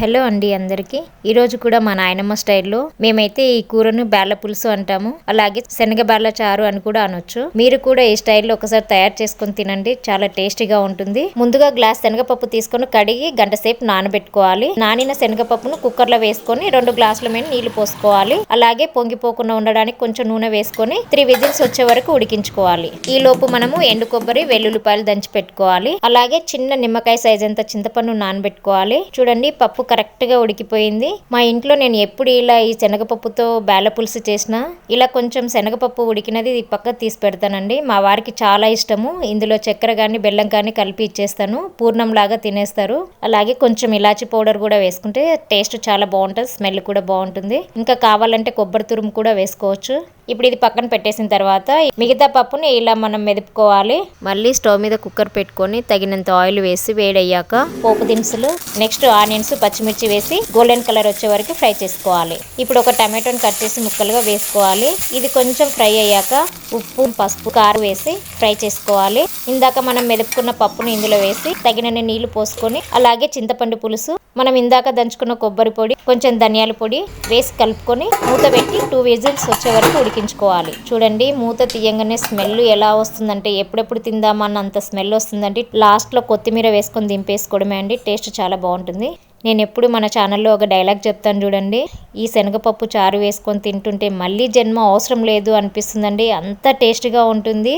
Hello అండి అందరికి. ఈ రోజు కూడా మా నాయనమ్మ స్టైల్లో మేమైతే ఈ కూరను బేళ్ళ పులుసు అంటాము. అలాగే శనగ బేళ్ళ చారు అని కూడా అనొచ్చు. మీరు కూడా ఈ స్టైల్లో ఒకసారి తయారు చేసుకొని తినండి. చాలా టేస్టీగా ఉంటుంది. ముందుగా గ్లాస్ శనగపప్పు తీసుకొని కడిగి గంట సేపు నానబెట్టుకోవాలి. నానిన శనగపప్పును కుక్కర్లో వేసుకొని రెండు గ్లాసుల మీద నీళ్ళు పోసుకోవాలి. అలాగే పొంగిపోకుండా ఉండడానికి కొంచెం నూనె వేసుకొని త్రీ విజిల్స్ వచ్చే వరకు ఉడికించుకోవాలి. ఈ లోపు మనము ఎండు కొబ్బరి వెల్లుల్లిపాయలు దంచి పెట్టుకోవాలి. అలాగే చిన్న నిమ్మకాయ సైజ్ అంత చింతపండు నానబెట్టుకోవాలి. చూడండి పప్పు కరెక్ట్గా ఉడికిపోయింది. మా ఇంట్లో నేను ఎప్పుడు ఇలా ఈ శనగపప్పుతో బేల పులుసు చేసినా ఇలా కొంచెం శనగపప్పు ఉడికినది ఈ పక్క తీసి పెడతానండి. మా వారికి చాలా ఇష్టము. ఇందులో చక్కెర కానీ బెల్లం కానీ కలిపి ఇచ్చేస్తాను. పూర్ణం లాగా తినేస్తారు. అలాగే కొంచెం ఇలాచి పౌడర్ కూడా వేసుకుంటే టేస్ట్ చాలా బాగుంటుంది స్మెల్ కూడా బాగుంటుంది. ఇంకా కావాలంటే కొబ్బరి తురుము కూడా వేసుకోవచ్చు. ఇప్పుడు ఇది పక్కన పెట్టేసిన తర్వాత మిగతా పప్పుని ఇలా మనం మెదుపుకోవాలి. మళ్ళీ స్టవ్ మీద కుక్కర్ పెట్టుకొని తగినంత ఆయిల్ వేసి వేడయ్యాక పోపు దినుసులు నెక్స్ట్ ఆనియన్స్ పచ్చిమిర్చి వేసి గోల్డెన్ కలర్ వచ్చే వరకు ఫ్రై చేసుకోవాలి. ఇప్పుడు ఒక టమాటోని కట్ చేసి ముక్కలుగా వేసుకోవాలి. ఇది కొంచెం ఫ్రై అయ్యాక ఉప్పు పసుపు కారం వేసి ఫ్రై చేసుకోవాలి. ఇందాక మనం మెదుపుకున్న పప్పుని ఇందులో వేసి తగినన్ని నీళ్ళు పోసుకొని అలాగే చింతపండు పులుసు మనం ఇందాక దంచుకున్న కొబ్బరి పొడి కొంచెం ధనియాల పొడి వేసి కలుపుకొని మూత పెట్టి టూ విజిల్స్ వచ్చే వరకు ఉడికి ఉడికించుకోవాలి చూడండి మూత తీయంగానే స్మెల్ ఎలా వస్తుందంటే ఎప్పుడెప్పుడు తిందామన్న అంత స్మెల్ వస్తుందండి లాస్ట్లో కొత్తిమీర వేసుకొని దింపేసుకోవడమే అండి. టేస్ట్ చాలా బాగుంటుంది. నేను ఎప్పుడు మన ఛానల్లో ఒక డైలాగ్ చెప్తాను చూడండి ఈ శనగపప్పు చారు వేసుకొని తింటుంటే మళ్ళీ జన్మ అవసరం లేదు అనిపిస్తుందండి. అంత టేస్ట్గా ఉంటుంది.